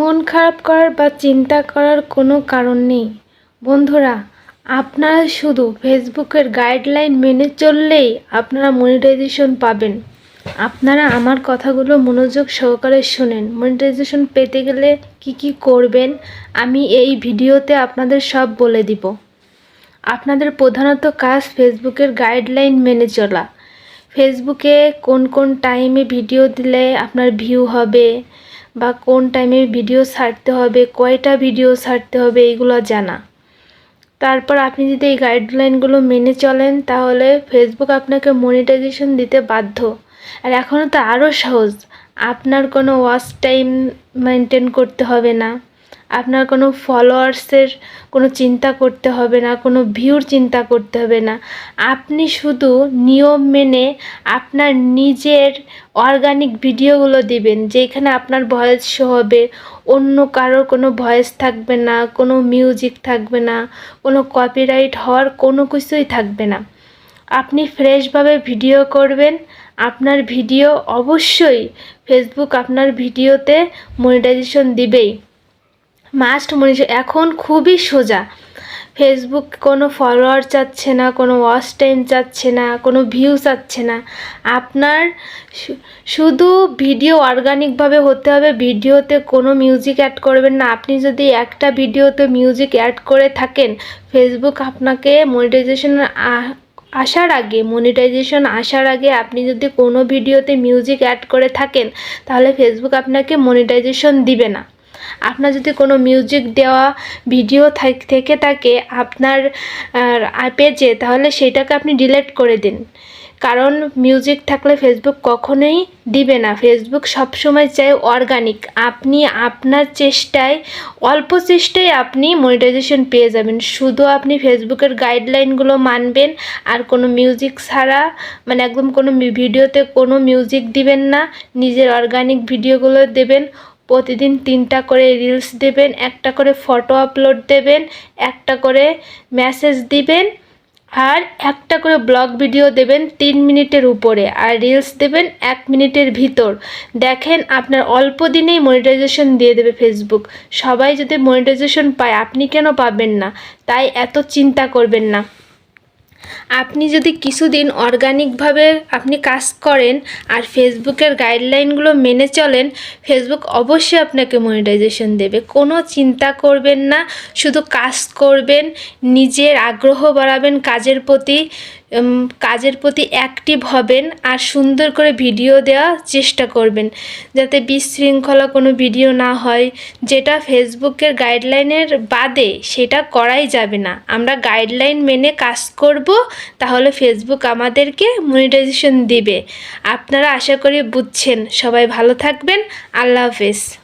মন খারাপ করার বা চিন্তা করার কোনো কারণ নেই। বন্ধুরা, আপনারা শুধু ফেসবুকের গাইডলাইন মেনে চললেই আপনারা মনিটাইজেশন পাবেন। আপনারা আমার কথাগুলো মনোযোগ সহকারে শোনেন। মনিটাইজেশন পেতে গেলে কি কি করবেন, আমি এই ভিডিওতে আপনাদের সব বলে দিব। আপনাদের প্রধানত কাজ ফেসবুকের গাইডলাইন মেনে চলা। ফেসবুকে কোন কোন টাইমে ভিডিও দিলে আপনার ভিউ হবে বা কোন টাইমে ভিডিও ছাড়তে হবে, কয়টা ভিডিও ছাড়তে হবে, এগুলো জানা। তারপর আপনি যদি এই গাইডলাইনগুলো মেনে চলেন, তাহলে ফেসবুক আপনাকে মনিটাইজেশন দিতে বাধ্য। আর এখনও তো আরও সহজ, আপনার কোনো ওয়াচ টাইম মেনটেন করতে হবে না। আপনার কোনো ফলোয়ার্সের কোনো চিন্তা করতে হবে না, কোনো ভিউর চিন্তা করতে হবে না। আপনি শুধু নিয়ম মেনে আপনার নিজের অর্গানিক ভিডিওগুলো দিবেন, যেখানে আপনার ভয়েস শো হবে, অন্য কারোর কোনো ভয়েস থাকবে না, কোনো মিউজিক থাকবে না, কোনো কপিরাইট হওয়ার কোনো কিছুই থাকবে না। আপনি ফ্রেশভাবে ভিডিও করবেন, আপনার ভিডিও অবশ্যই ফেসবুক আপনার ভিডিওতে মনিটাইজেশন দিবেই। মাস্ট মনীষ এখন খুবই সোজা। ফেসবুক কোনো ফলোয়ার চাচ্ছে না, কোনো ওয়াচ টাইম চাচ্ছে না, কোনো ভিউ চাচ্ছে না। আপনার শুধু ভিডিও অর্গানিকভাবে হতে হবে ভিডিওতে কোনো মিউজিক অ্যাড করবেন না। আপনি যদি একটা ভিডিওতে মিউজিক অ্যাড করে থাকেন ফেসবুক আপনাকে মনিটাইজেশন আসার আগে মনিটাইজেশন আসার আগে আপনি যদি কোনো ভিডিওতে মিউজিক অ্যাড করে থাকেন, তাহলে ফেসবুক আপনাকে মনিটাইজেশন দিবে না। আপনার যদি কোনো মিউজিক দেওয়া ভিডিও থাক- থেকে আপনার পেজে তাহলে সেটাকে আপনি ডিলিট করে দিন। কারণ মিউজিক থাকলে ফেসবুক কখনোই দিবে না। ফেসবুক সবসময় চায় অর্গানিক আপনি আপনার চেষ্টায়, অল্প চেষ্টায় আপনি মনিটাইজেশন পেয়ে যাবেন। শুধু আপনি ফেসবুকের গাইডলাইনগুলো মানবেন, আর কোনো মিউজিক ছাড়া মানে একদম কোনো ভিডিওতে কোনো মিউজিক দিবেন না। নিজের অর্গানিক ভিডিওগুলো দেবেন। প্রতিদিন তিনটা করে রিলস দেবেন, একটা করে ফটো আপলোড দেবেন, একটা করে মেসেজ দিবেন, আর একটা করে ব্লগ ভিডিও দেবেন তিন মিনিটের উপরে, আর রিলস দেবেন এক মিনিটের ভিতর। দেখেন আপনার অল্প দিনেই মনিটাইজেশন দিয়ে দেবে ফেসবুক সবাই যদি মনিটাইজেশন পায়, আপনি কেন পাবেন না? তাই এত চিন্তা করবেন না। আপনি যদি কিছুদিন অর্গানিকভাবে আপনি কাজ করেন আর ফেসবুকের গাইডলাইনগুলো মেনে চলেন, ফেসবুক অবশ্যই আপনাকে মনিটাইজেশন দেবে। কোনো চিন্তা করবেন না, শুধু কাজ করবেন, নিজের আগ্রহ বাড়াবেন, কাজের প্রতি কাজের প্রতি অ্যাক্টিভ হবেন আর সুন্দর করে ভিডিও দেওয়ার চেষ্টা করবেন। যাতে বিশৃঙ্খলা কোনো ভিডিও না হয়, যেটা ফেসবুকের গাইডলাইনের বাদে সেটা করাই যাবে না। আমরা গাইডলাইন মেনে কাজ করব তাহলে ফেসবুক আমাদেরকে মনিটাইজেশন দিবে। আপনারা আশা করি বুঝছেন। সবাই ভালো থাকবেন। আল্লাহ হাফেজ।